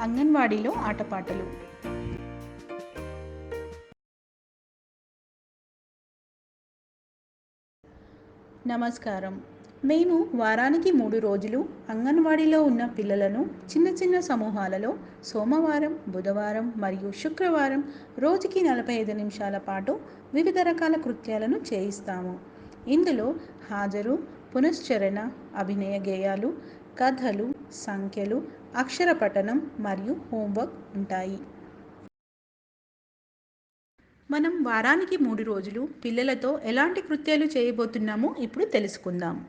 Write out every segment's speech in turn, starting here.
అంగన్వాడీలో ఆటపాటలు. నమస్కారం. మేము వారానికి మూడు రోజులు అంగన్వాడీలో ఉన్న పిల్లలను చిన్న చిన్న సమూహాలలో సోమవారం బుధవారం మరియు శుక్రవారం రోజుకి నలభై ఐదు నిమిషాల పాటు వివిధ రకాల కృత్యాలను చేయిస్తాము. ఇందులో హాజరు పునశ్చరణ అభినయ గేయాలు కథలు సంఖ్యలు అక్షర పఠనం మరియు హోంవర్క్ ఉంటాయి. మనం వారానికి మూడు రోజులు పిల్లలతో ఎలాంటి కృత్యాలు చేయబోతున్నామో ఇప్పుడు తెలుసుకుందాం.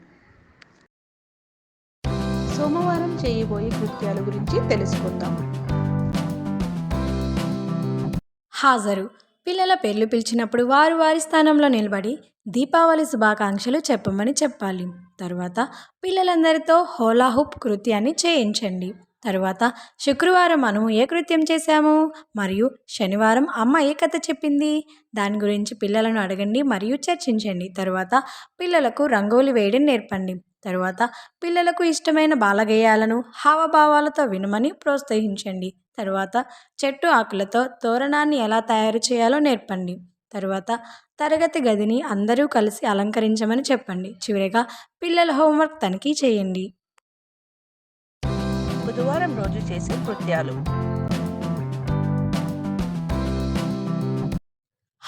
సోమవారం చేయబోయే కృత్యాల గురించి తెలుసుకుందాం. హాజరు. పిల్లల పేర్లు పిలిచినప్పుడు వారు వారి స్థానంలో నిలబడి దీపావళి శుభాకాంక్షలు చెప్పమని చెప్పాలి. తరువాత పిల్లలందరితో హోలా హుప్ కృత్యాన్ని చేయించండి. తరువాత శుక్రవారం మనము ఏ కృత్యం చేశాము? మరియు శనివారం అమ్మ ఏ కథ చెప్పింది? దాని గురించి పిల్లలను అడగండి మరియు చర్చించండి. తరువాత పిల్లలకు రంగోలి వేయడం నేర్పండి. తరువాత పిల్లలకు ఇష్టమైన బాలగేయాలను హావభావాలతో వినమని ప్రోత్సహించండి. తరువాత చెట్టు ఆకులతో తోరణాన్ని ఎలా తయారు చేయాలో నేర్పండి. తరువాత తరగతి గదిని అందరూ కలిసి అలంకరించమని చెప్పండి. చివరిగా పిల్లల హోంవర్క్ తనిఖీ చేయండి. బుధవారం రోజు చేసే కృత్యాలు.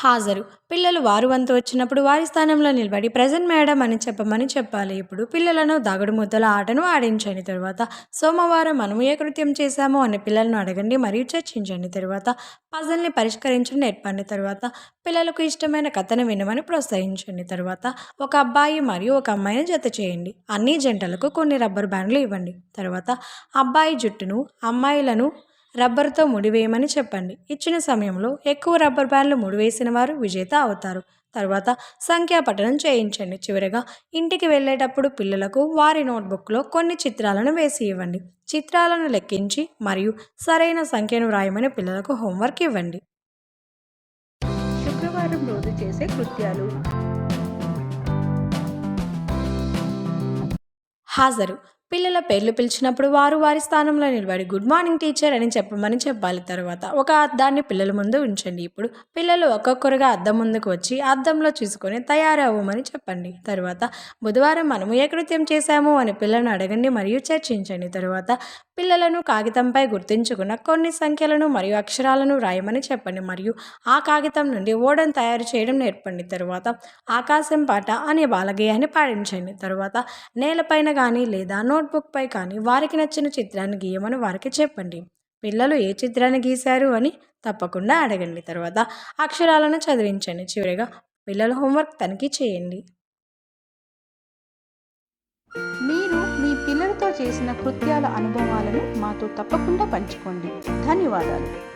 హాజరు. పిల్లలు వారు వంతు వచ్చినప్పుడు వారి స్థానంలో నిలబడి ప్రజెంట్ మేడం అని చెప్పమని చెప్పాలి. ఇప్పుడు పిల్లలను దాగుడు ముద్దల ఆటను ఆడించండి. తర్వాత సోమవారం మనము ఏ కృత్యం చేశామో అని పిల్లలను అడగండి మరియు చర్చించండి. తర్వాత పజల్ని పరిష్కరించడం నేర్పండి. తర్వాత పిల్లలకు ఇష్టమైన కథను వినమని ప్రోత్సహించండి. తర్వాత ఒక అబ్బాయి మరియు ఒక అమ్మాయిని జత చేయండి. అన్ని జంటలకు కొన్ని రబ్బర్ బ్యాండ్లు ఇవ్వండి. తర్వాత అబ్బాయి జుట్టును అమ్మాయిలను రబ్బర్తో ముడివేయమని చెప్పండి. ఇచ్చిన సమయంలో ఎక్కువ రబ్బర్ బ్యాండ్లు ముడివేసిన వారు విజేత అవుతారు. తర్వాత సంఖ్యాపఠనం చేయించండి. చివరగా ఇంటికి వెళ్ళేటప్పుడు పిల్లలకు వారి నోట్బుక్లో కొన్ని చిత్రాలను వేసి ఇవ్వండి. చిత్రాలను లెక్కించి మరియు సరైన సంఖ్యను వ్రాయమని పిల్లలకు హోంవర్క్ ఇవ్వండి. శుక్రవారం రోజు చేసే కృత్యాలు. హాజరు. పిల్లల పేర్లు పిలిచినప్పుడు వారు వారి స్థానంలో నిలబడి గుడ్ మార్నింగ్ టీచర్ అని చెప్పమని చెప్పాలి తర్వాత. ఒక అద్దాన్ని పిల్లల ముందు ఉంచండి. ఇప్పుడు పిల్లలు ఒక్కొక్కరుగా అద్దం ముందుకు వచ్చి అద్దంలో చూసుకొని తయారవ్వమని చెప్పండి. తర్వాత బుధవారం మనము ఏ కృత్యం చేశాము? అని పిల్లలను అడగండి మరియు చర్చించండి. తర్వాత పిల్లలను కాగితంపై గుర్తించుకున్న కొన్ని సంఖ్యలను మరియు అక్షరాలను రాయమని చెప్పండి మరియు ఆ కాగితం నుండి ఓడను తయారు చేయడం నేర్పండి. తర్వాత ఆకాశం పాట అనే బాలగేయాన్ని పాడించండి. తరువాత నేలపైన కానీ లేదా నోట్బుక్పై కానీ వారికి నచ్చిన చిత్రాన్ని గీయమని వారికి చెప్పండి. పిల్లలు ఏ చిత్రాన్ని గీశారు అని తప్పకుండా అడగండి. తర్వాత అక్షరాలను చదివించండి. చివరిగా పిల్లల హోంవర్క్ తనిఖీ చేయండి. మీరు మీ పిల్లలతో చేసిన కృత్యాల అనుభవాలను మాతో తప్పకుండా పంచుకోండి. ధన్యవాదాలు.